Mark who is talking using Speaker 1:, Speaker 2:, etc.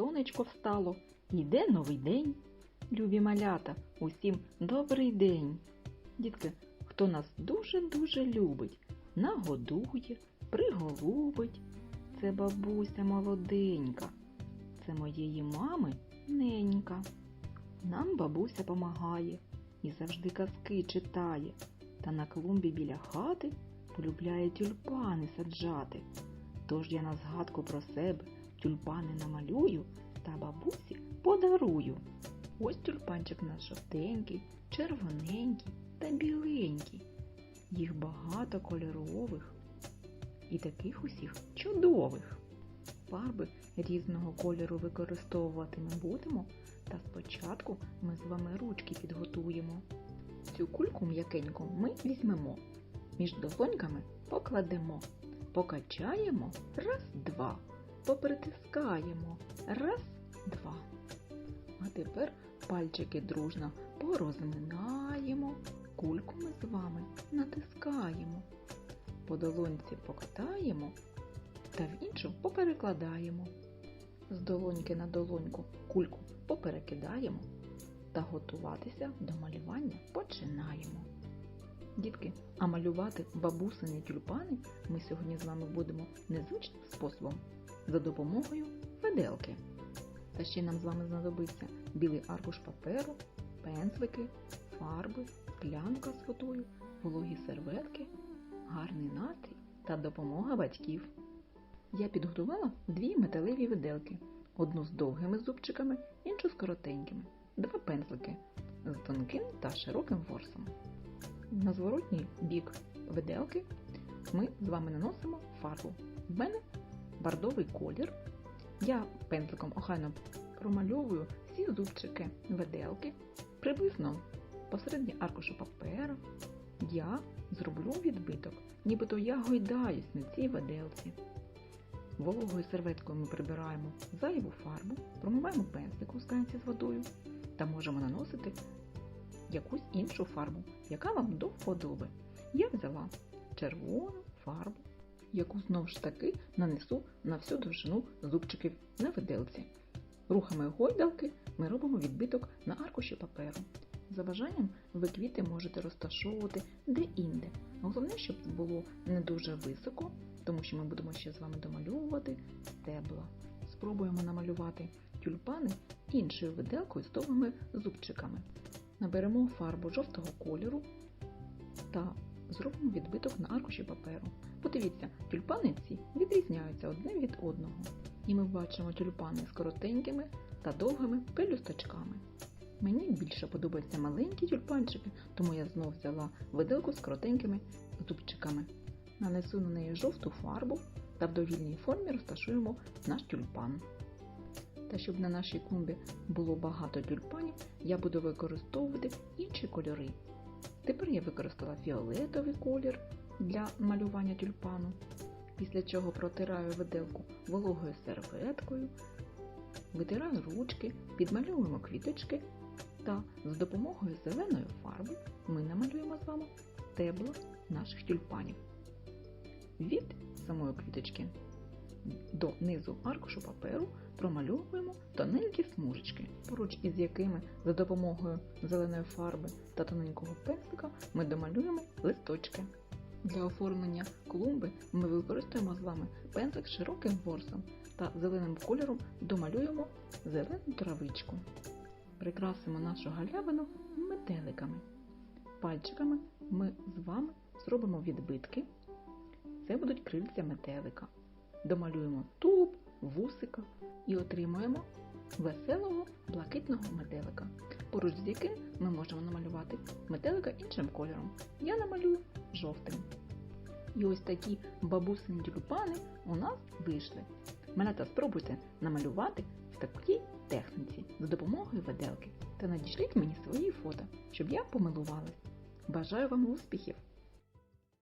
Speaker 1: сонечко встало, йде новий день. Любі малята, усім добрий день. Дітки, хто нас дуже-дуже любить, нагодує, приголубить. Це бабуся молоденька, це моєї мами ненька. Нам бабуся помагає і завжди казки читає, та на клумбі біля хати полюбляє тюльпани саджати. Тож я на згадку про себе тюльпани намалюю та бабусі подарую. Ось тюльпанчик наш жовтенький, червоненький та біленький. Їх багато кольорових і таких усіх чудових. Фарби різного кольору використовувати ми будемо, та спочатку ми з вами ручки підготуємо. Цю кульку м'якеньку ми візьмемо, між долоньками покладемо, покачаємо раз, два, попритискаємо раз, два. А тепер пальчики дружно порозминаємо, кульку ми з вами натискаємо, по долоньці покатаємо та в іншу поперекладаємо. З долоньки на долоньку кульку поперекидаємо та готуватися до малювання починаємо. Дітки, а малювати бабусині тюльпани ми сьогодні з вами будемо незвичним способом за допомогою виделки. Та ще нам з вами знадобиться білий аркуш паперу, пензлики, фарби, склянка з водою, вологі серветки, гарний настрій та допомога батьків. Я підготувала дві металеві виделки, одну з довгими зубчиками, іншу з коротенькими, два пензлики з тонким та широким ворсом. На зворотній бік виделки ми з вами наносимо фарбу. В мене бордовий колір. Я пензликом охайно промальовую всі зубчики виделки, приблизно посередині аркушу паперу. Я зроблю відбиток, нібито я гойдаюсь на цій виделці. Вологою серветкою ми прибираємо зайву фарбу, промиваємо пензлик у склянці з водою та можемо наносити якусь іншу фарбу, яка вам до вподоби. Я взяла червону фарбу, яку знову ж таки нанесу на всю довжину зубчиків на виделці. Рухами гойдалки ми робимо відбиток на аркуші паперу. За бажанням ви квіти можете розташовувати де-інде. Головне, щоб було не дуже високо, тому що ми будемо ще з вами домальовувати стебла. Спробуємо намалювати тюльпани іншою виделкою з довгими зубчиками. Наберемо фарбу жовтого кольору та зробимо відбиток на аркуші паперу. Подивіться, тюльпани ці відрізняються одне від одного. І ми бачимо тюльпани з коротенькими та довгими пелюсточками. Мені більше подобаються маленькі тюльпанчики, тому я знов взяла виделку з коротенькими зубчиками. Нанесу на неї жовту фарбу та в довільній формі розташуємо наш тюльпан. Та щоб на нашій клумбі було багато тюльпанів, я буду використовувати інші кольори. Тепер я використала фіолетовий колір для малювання тюльпану, після чого протираю виделку вологою серветкою, витираю ручки, підмальовуємо квіточки та з допомогою зеленої фарби ми намалюємо з вами стебла наших тюльпанів. Від самої квіточки до низу аркушу паперу промальовуємо тоненькі смужечки, поруч із якими за допомогою зеленої фарби та тоненького пензлика ми домалюємо листочки. Для оформлення клумби ми використаємо з вами пензлик з широким ворсом та зеленим кольором домалюємо зелену травичку. Прикрасимо нашу галявину метеликами. Пальчиками ми з вами зробимо відбитки. Це будуть крильця метелика. Домалюємо тулуб, вусика і отримуємо веселого блакитного метелика, поруч з яким ми можемо намалювати метелика іншим кольором. Я намалюю жовтим. І ось такі бабусині тюльпани у нас вийшли. Малята спробуйте намалювати в такій техніці за допомогою виделки та надішліть мені свої фото, щоб я помилувалась. Бажаю вам успіхів!